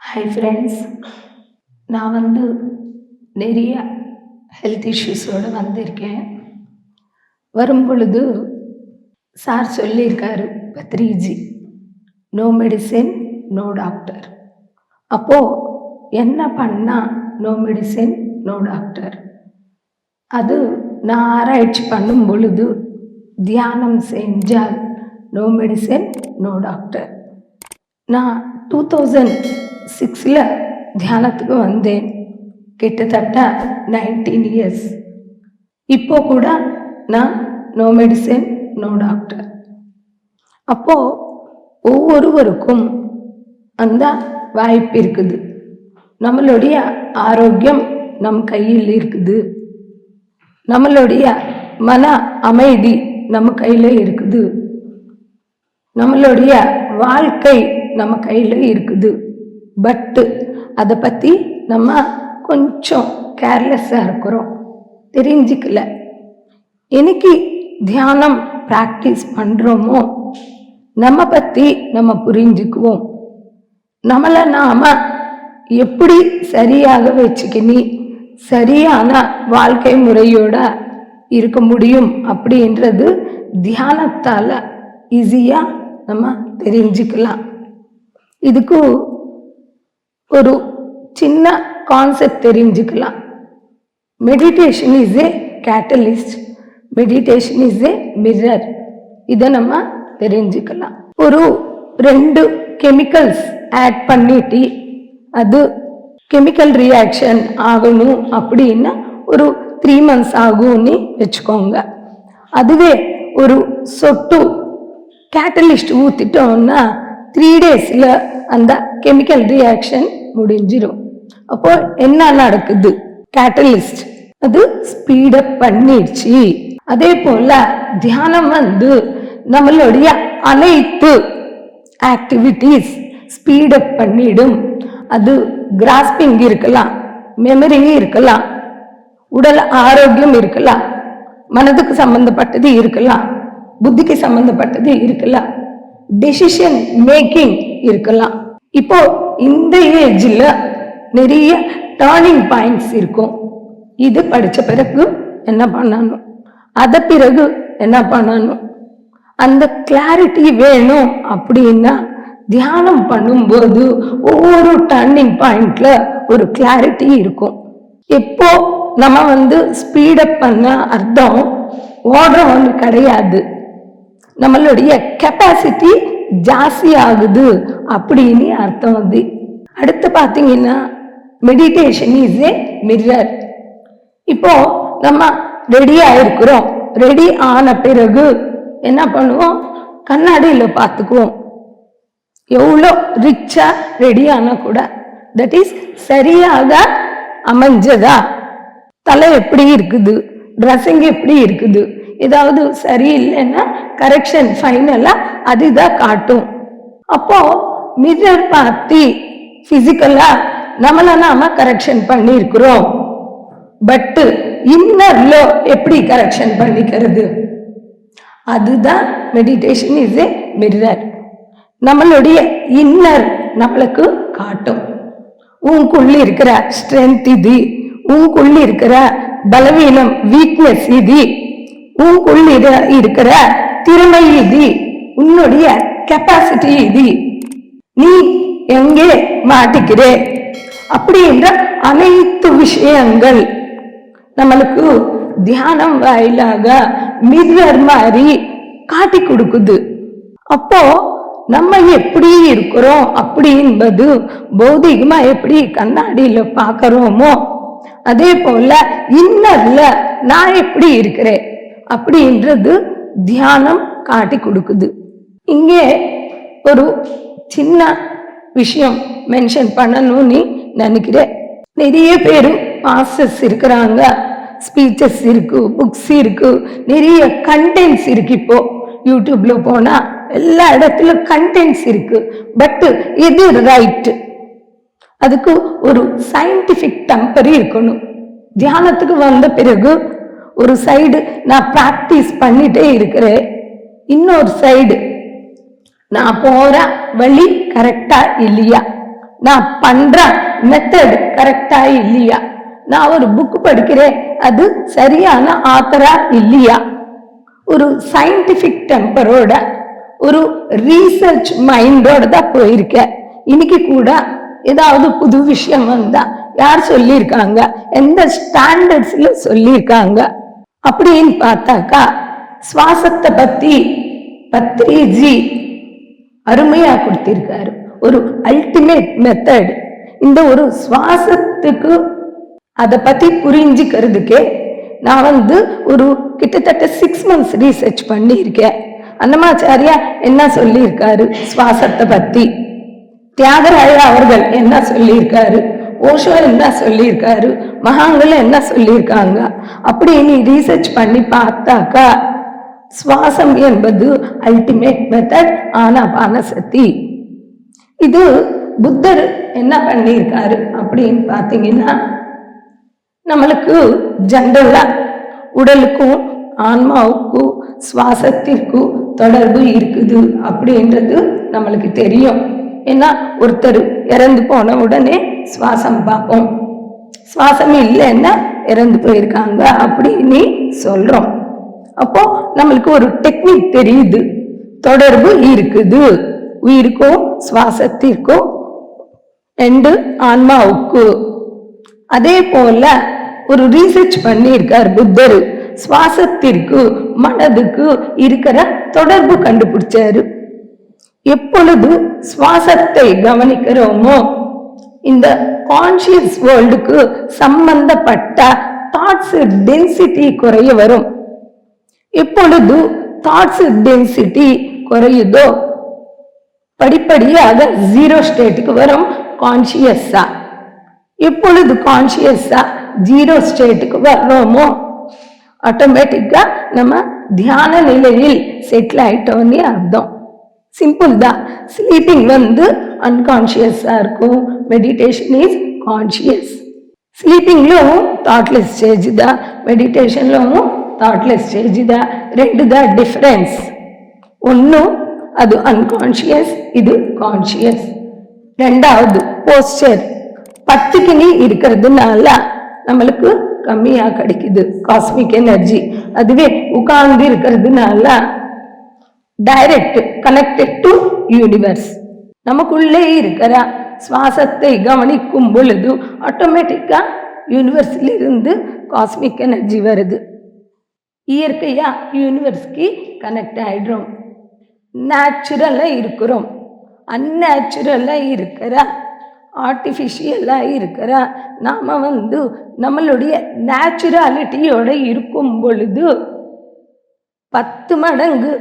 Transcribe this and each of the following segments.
Hi friends நான் வந்து நிறைய ஹெல்த் இஷ்யூஸோடு வந்திருக்கேன். வரும் பொழுது சார் சொல்லியிருக்காரு Patriji no medicine no doctor அப்போது என்ன பண்ணால் நோ மெடிசின் நோ டாக்டர் அது நான் ஆராய்ச்சி பண்ணும் பொழுது தியானம் செஞ்சால் நோ மெடிசின் நோ டாக்டர் நான் டூ தௌசண்ட் சிக்ஸில் தியானத்துக்கு வந்தேன். கிட்டத்தட்ட நைன்டீன் இயர்ஸ் இப்போ கூட நான் நோ மெடிசன் நோ டாக்டர் அப்போது ஒவ்வொருவருக்கும் அந்த வாய்ப்பு இருக்குது. நம்மளுடைய ஆரோக்கியம் நம் கையில் இருக்குது. நம்மளுடைய மன அமைதி நம்ம கையில் இருக்குது. நம்மளுடைய வாழ்க்கை நம்ம கையில் இருக்குது. பட்டு அதை பற்றி நம்ம கொஞ்சம் கேர்லெஸ்ஸாக இருக்கிறோம். தெரிஞ்சுக்கல. இன்னைக்கு தியானம் ப்ராக்டிஸ் பண்ணுறோமோ நம்ம பற்றி நம்ம புரிஞ்சுக்குவோம். நம்மளை நாம் எப்படி சரியாக வச்சுக்கினி சரியான வாழ்க்கை முறையோட இருக்க முடியும் அப்படின்றது தியானத்தால் ஈஸியாக நம்ம தெரிஞ்சுக்கலாம். இதுக்கு ஒரு சின்ன கான்செப்ட் தெரிஞ்சுக்கலாம். Meditation is a catalyst meditation is a mirror இதை நம்ம தெரிஞ்சுக்கலாம். ஒரு ரெண்டு கெமிக்கல்ஸ் ஆட் பண்ணிட்டு அது கெமிக்கல் ரியாக்ஷன் ஆகணும் அப்படின்னா ஒரு த்ரீ மந்த்ஸ் ஆகும்னு வச்சுக்கோங்க. அதுவே ஒரு சொட்டு கேட்டலிஸ்ட் ஊற்றிட்டோம்னா த்ரீ டேஸில் அந்த கெமிக்கல் ரியாக்ஷன் முடிஞ்சிடும் அப்போ என்ன நடக்குது? கேட்டலிஸ்ட் அது ஸ்பீடப் பண்ணிடுச்சு. அதே போல தியானம் வந்து நம்மளுடைய அனைத்து ஆக்டிவிட்டீஸ் ஸ்பீடப் பண்ணிடும். அது கிராஸ்பிங் இருக்கலாம் மெமரி இருக்கலாம் உடல் ஆரோக்கியம் இருக்கலாம் மனதுக்கு சம்பந்தப்பட்டது இருக்கலாம். புத்திக்கு சம்பந்தப்பட்டது இருக்கலாம். டெசிஷன் மேக்கிங் இருக்கலாம். இப்போ இந்த ஏஜில் நிறைய டேர்னிங் பாயிண்ட்ஸ் இருக்கும். இது படித்த பிறகு என்ன பண்ணணும்? அதை பிறகு என்ன பண்ணணும்? அந்த கிளாரிட்டி வேணும் அப்படின்னா தியானம் பண்ணும்போது ஒவ்வொரு டர்னிங் பாயிண்ட்ல ஒரு கிளாரிட்டி இருக்கும். எப்போ நம்ம வந்து ஸ்பீடப் பண்ண அர்த்தம் ஓடுறவங்க கிடையாது. நம்மளுடைய கெப்பாசிட்டி ஜாஸ்தி ஆகுது அப்படின்னு அர்த்தம் வந்து. அடுத்து பார்த்தீங்கன்னா மெடிடேஷன் இஸ் ஏ மிரர் இப்போ நம்ம ரெடி ஆயிருக்கிறோம் ரெடி ஆன பிறகு என்ன பண்ணுவோம்? கண்ணாடியில் பார்த்துக்குவோம். எவ்வளோ ரிச்சா ரெடி ஆனால் கூட தட் இஸ் சரியாக அமைஞ்சதா? தலை எப்படி இருக்குது? ட்ரெஸ்ஸிங் எப்படி இருக்குது? ஏதாவது சரியில்லைன்னா கரெக்ஷன் ஃபைனலாக அதுதான் காட்டும். அப்போ மிரர் பார்த்து ஃபிசிக்கலாக நம்மளை நாம கரெக்ஷன் பண்ணியிருக்கிறோம். பட்டு இன்னர்ல எப்படி கரெக்ஷன் பண்ணிக்கிறது? அதுதான் மெடிடேஷன் இஸ் ஏ மிரர் நம்மளுடைய இன்னர் நம்மளுக்கு காட்டும். உங்களுக்குள்ள இருக்கிற ஸ்ட்ரென்த் இது. உங்களுக்குள்ள இருக்கிற பலவீனம் வீக்னஸ் இது. உங்களுக்குள்ள இருக்கிற திறமை இது உன்னுடைய கெப்பாசிட்டி இது நீ எங்கே மாட்டிக்கிறே? அப்படின்ற அனைத்து விஷயங்கள் நம்மளுக்கு தியானம் வாயிலாக மிரர் மாதிரி காட்டி கொடுக்குது. அப்போ நம்ம எப்படி இருக்கிறோம் அப்படி என்பது பௌதிகமா எப்படி கண்ணாடியில பாக்குறோமோ அதே போல இன்னர்ல நான் எப்படி இருக்கிறேன்? அப்படின்றது தியானம் காட்டி கொடுக்குது. இங்கே ஒரு சின்ன விஷயம் மென்ஷன் பண்ணணும்னு நினைக்கிறேன். நிறைய பேர் மாஸ்டர்ஸ் இருக்கிறாங்க ஸ்பீச்சஸ் இருக்கு புக்ஸ் இருக்கு நிறைய கண்டென்ட்ஸ் இருக்கு இப்போ. யூடியூப்ல போனா எல்லா இடத்துல கண்டென்ட்ஸ் இருக்கு. பட் எது ரைட் அதுக்கு ஒரு சயின்டிஃபிக் டெம்பர் இருக்கணும். தியானத்துக்கு வந்த பிறகு ஒரு சைடு நான் ப்ராக்டிஸ் பண்ணிட்டே இருக்கிறேன். இன்னொரு சைடு நான் போற வழி கரெக்டா இல்லையா? நான் பண்ற மெத்தட் கரெக்டா இல்லையா? நான் ஒரு புக் படிக்கிறேன் அது சரியான ஆத்தரா இல்லையா? ஒரு சயின்டிபிக் டெம்பரோட ஒரு ரீசர்ச் மைண்டோட தான் போயிருக்கேன். இன்னைக்கு கூட ஏதாவது புது விஷயம் வந்தா யார் சொல்லியிருக்காங்க? எந்த ஸ்டாண்டர்ட்ஸில் சொல்லியிருக்காங்க? அப்படின்னு பார்த்தாக்கா சுவாசத்தை பத்தி பத்ரிஜி அருமையா கொடுத்திருக்காரு. ஒரு அல்டிமேட் மெத்தட் இந்த ஒரு சுவாசத்துக்கு அதை பத்தி புரிஞ்சுக்கிறதுக்கே நான் வந்து ஒரு கிட்டத்தட்ட சிக்ஸ் மந்த்ஸ் ரீசர்ச் பண்ணியிருக்கேன். அன்னமாச்சாரியா என்ன சொல்லியிருக்காரு சுவாசத்தை பத்தி? தியாகராய அவர்கள் என்ன சொல்லியிருக்காரு? ஓஷோ என்ன சொல்லியிருக்காரு? மகாங்கள் என்ன சொல்லியிருக்காங்க? அப்படி நீ ரீசர்ச் பண்ணி பார்த்தாக்கா சுவாசம் என்பது அல்டிமேட் மெத்தட் ஆனாபான சக்தி இது புத்தர் என்ன பண்ணியிருக்காரு அப்படின்னு பார்த்தீங்கன்னா நம்மளுக்கு ஜென்ரலா உடலுக்கும் ஆன்மாவுக்கும் சுவாசத்திற்கும் தொடர்பு இருக்குது அப்படின்றது நம்மளுக்கு தெரியும். ஏன்னா ஒருத்தர் இறந்து போன உடனே சுவாசம் பார்ப்போம். சுவாசம் இல்லைன்னா இறந்து போயிருக்காங்க அப்படின்னு சொல்றோம். அப்போ நம்மளுக்கு ஒரு டெக்னிக் தெரியுது. தொடர்பு இருக்குது. உயிருக்கும் சுவாசத்திற்கும் ரெண்டு ஆன்மாவுக்கு. அதே போல ஒரு ரீசர்ச் பண்ணியிருக்கார் புத்தர். சுவாசத்திற்கு மனதுக்கு இருக்கிற தொடர்பு கண்டுபிடிச்சாரு. எப்பொழுது சுவாசத்தை கவனிக்கிறோமோ இந்த கான்சியஸ் வேர்ல்டுக்கு சம்பந்தப்பட்ட தாட்ஸ் டென்சிட்டி குறைய வரும். எப்பொழுது தாட்ஸ் டென்சிட்டி குறையுதோ படிப்படியாக ஜீரோ ஸ்டேட்டுக்கு வரும் கான்சியஸா எப்பொழுது கான்சியஸா ஜீரோ ஸ்டேட்டுக்கு வர்றோமோ ஆட்டோமேட்டிக்கா நம்ம தியான நிலையில் செட்டில் ஆயிட்டோம்னு அர்த்தம். சிம்பிள் தான். ஸ்லீப்பிங் வந்து அன்கான்ஷியஸாக இருக்கும். மெடிடேஷன் இஸ் கான்ஷியஸ் ஸ்லீப்பிங்லும் தாட்லெஸ் ஸ்டேஜ் தான். மெடிடேஷன்லும் தாட்லெஸ் ஸ்டேஜ் தான். ரெண்டு தான் டிஃப்ரென்ஸ் ஒன்றும் அது அன்கான்ஷியஸ் இது கான்ஷியஸ் ரெண்டாவது போஸ்டர் பத்துக்கினி இருக்கிறதுனால நம்மளுக்கு கம்மியாக கிடைக்குது. காஸ்மிக் எனர்ஜி அதுவே உட்கார்ந்து இருக்கிறதுனால டைரக்ட் கனெக்டட் டு யூனிவர்ஸ் நமக்குள்ளே இருக்கிற சுவாசத்தை கவனிக்கும் பொழுது ஆட்டோமேட்டிக்காக யூனிவர்ஸ்லேருந்து காஸ்மிக் எனர்ஜி வருது. இயற்கையாக யூனிவர்ஸ்க்கு கனெக்ட் ஆகிடுறோம் நேச்சுரலாக இருக்கிறோம். அந்நேச்சுரலாக இருக்கிற ஆர்டிஃபிஷியலாக இருக்கிற நாம் வந்து நம்மளுடைய நேச்சுராலிட்டியோடு இருக்கும் பொழுது பத்து மடங்கு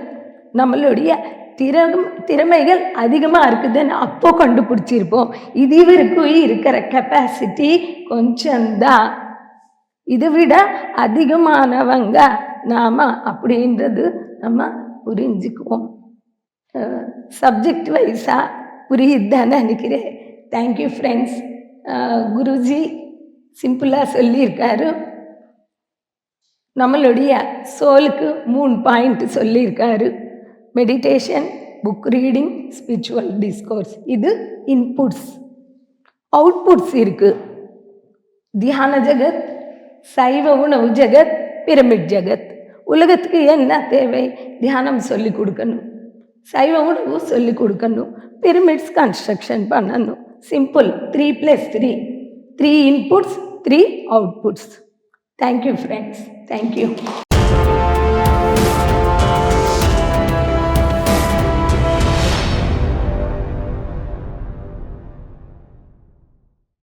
நம்மளுடைய திறம் திறமைகள் அதிகமாக இருக்குதுன்னு அப்போ கண்டுபிடிச்சிருப்போம். இது வரைக்கும் இருக்கிற கெப்பாசிட்டி கொஞ்சம்தான். இதை விட அதிகமானவங்க நாம அப்படின்றது நம்ம புரிஞ்சுக்குவோம். சப்ஜெக்ட் வைஸாக புரியுதுதான்னு நினைக்கிறேன். தேங்க்யூ ஃப்ரெண்ட்ஸ் குருஜி சிம்பிளாக சொல்லியிருக்காரு. நம்மளுடைய சோலுக்கு மூணு பாயிண்ட் சொல்லியிருக்காரு. Meditation book reading spiritual discourse இது இன்புட்ஸ் அவுட்புட்ஸ் இருக்குது தியான ஜெகத் சைவ உணவு ஜெகத் பிரமிட் ஜெகத். உலகத்துக்கு என்ன தேவை? தியானம் சொல்லி கொடுக்கணும். சைவ உணவு சொல்லி கொடுக்கணும். பிரமிட்ஸ் கன்ஸ்ட்ரக்ஷன் பண்ணணும். Simple three plus three three inputs three outputs thank you friends thank you